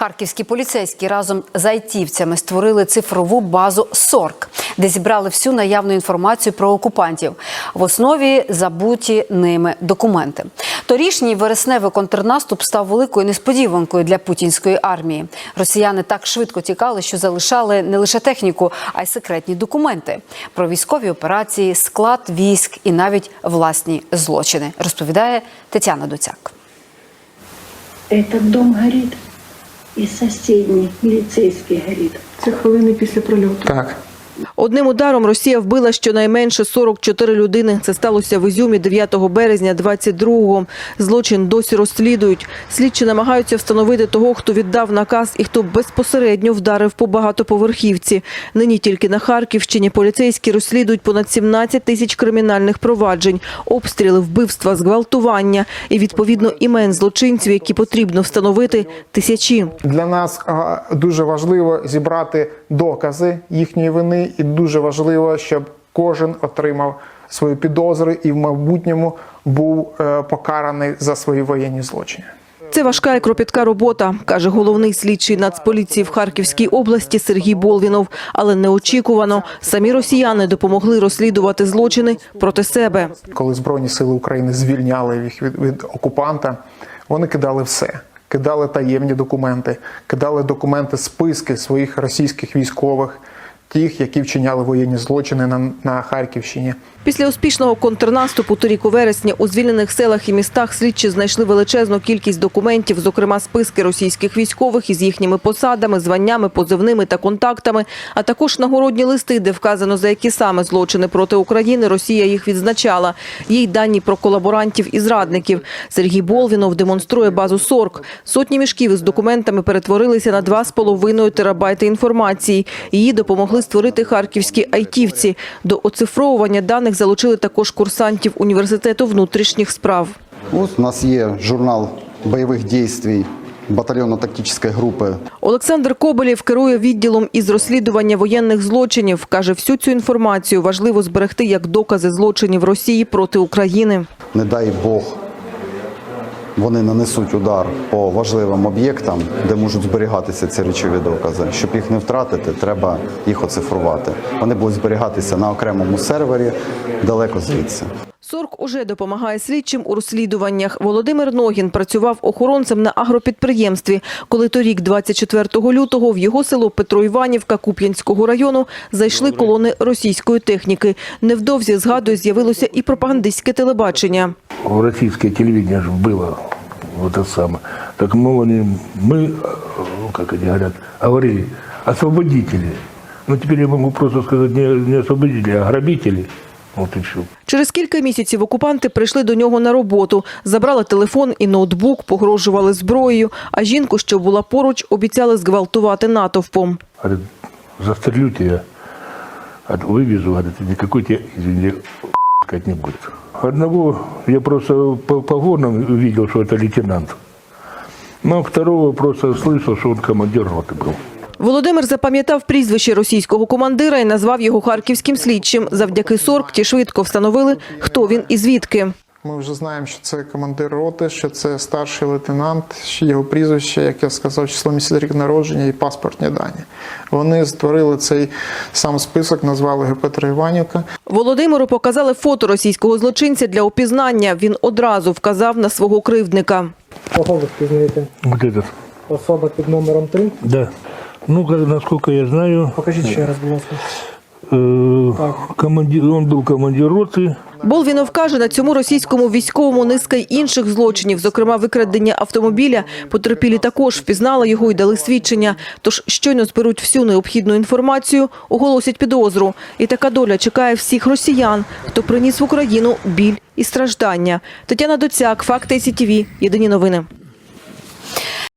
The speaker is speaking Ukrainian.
Харківські поліцейські разом з айтівцями створили цифрову базу СОРК, де зібрали всю наявну інформацію про окупантів. В основі забуті ними документи. Торішній вересневий контрнаступ став великою несподіванкою для путінської армії. Росіяни так швидко тікали, що залишали не лише техніку, а й секретні документи про військові операції, склад військ і навіть власні злочини. Розповідає Тетяна Доцяк. Этот дом горит, и соседний милицейский горит. Це хвилини після прольоту. Так. Одним ударом Росія вбила щонайменше 44 людини. Це сталося в Ізюмі 9 березня 22-го. Злочин досі розслідують. Слідчі намагаються встановити того, хто віддав наказ і хто безпосередньо вдарив по багатоповерхівці. Нині тільки на Харківщині поліцейські розслідують понад 17 тисяч кримінальних проваджень, обстріли, вбивства, зґвалтування і відповідно імен злочинців, які потрібно встановити тисячі. Для нас дуже важливо зібрати докази їхньої вини, і дуже важливо, щоб кожен отримав свої підозри і в майбутньому був е, покараний за свої воєнні злочини. Це важка і кропітка робота, каже головний слідчий Нацполіції в Харківській області Сергій Болвінов. Але неочікувано самі росіяни допомогли розслідувати злочини проти себе. Коли Збройні сили України звільняли їх від, від окупанта, вони кидали все. Кидали таємні документи, кидали документи, списки своїх російських військових, тих, які вчиняли воєнні злочини на, на Харківщині. Після успішного контрнаступу торік у вересні у звільнених селах і містах слідчі знайшли величезну кількість документів, зокрема списки російських військових із їхніми посадами, званнями, позивними та контактами, а також нагородні листи, де вказано за які саме злочини проти України Росія їх відзначала. Є й дані про колаборантів і зрадників. Сергій Болвінов демонструє базу СОРК. Сотні мішків із документами перетворилися на 2,5 терабайти інформації. Її допомогли створити харківські айтівці. До оцифровування даних залучили також курсантів університету внутрішніх справ. Ось у нас є журнал бойових дій батальйонно-тактичної групи Олександр Коболєв керує відділом із розслідування воєнних злочинів. Каже, всю цю інформацію важливо зберегти як докази злочинів Росії проти України. не дай Бог, вони нанесуть удар по важливим об'єктам, де можуть зберігатися ці речові докази. Щоб їх не втратити, треба їх оцифрувати. Вони будуть зберігатися на окремому сервері далеко звідси. Сорк уже допомагає слідчим у розслідуваннях. Володимир Ногін працював охоронцем на агропідприємстві, коли торік, 24 лютого, в його село Петроіванівка Куп'янського району зайшли колони російської техніки. Невдовзі, згадує, з'явилося і пропагандистське телебачення. российское телевидение же было вот это самое. Так мы, они, мы, э, ну, как они говорят, говорили, освободители. Ну, теперь я могу просто сказать не, не освободители, а грабители. Вот и все. Через кілька місяців окупанти прийшли до нього на роботу, забрали телефон і ноутбук, погрожували зброєю, а жінку, що була поруч, обіцяли зґвалтувати натовпом. Говорит, застрелю тебя, а вывезу, говорит, и никакой тебе, извини, сказать не будет. Одного я просто по погонам видел, что это лейтенант. Ну, а второго просто слышал, что он командир роты был. Володимир запам'ятав прізвище російського командира і назвав його харківським слідчим. Завдяки СОРК ті швидко встановили, хто він і звідки. Ми вже знаємо, що це командир роти, що це старший лейтенант, що його прізвище, як я сказав, число місяць рік народження і паспортні дані. Вони створили цей сам список, назвали його Петро Іванівка. Володимиру показали фото російського злочинця для опізнання. Він одразу вказав на свого кривдника. Кого ви впізнаєте? Особа під номером 3. Да. Ну, ка- насколько я знаю, Покажіть ще раз, будь ласка. э, командир, он был командир роты. Болвінов каже, на цьому російському військовому низка й інших злочинів, зокрема викрадення автомобіля. Потерпілі також впізнали його і дали свідчення. Тож щойно зберуть всю необхідну інформацію, оголосять підозру. І така доля чекає всіх росіян, хто приніс в Україну біль і страждання. Тетяна Доцяк, Факти СІТВ. Єдині новини.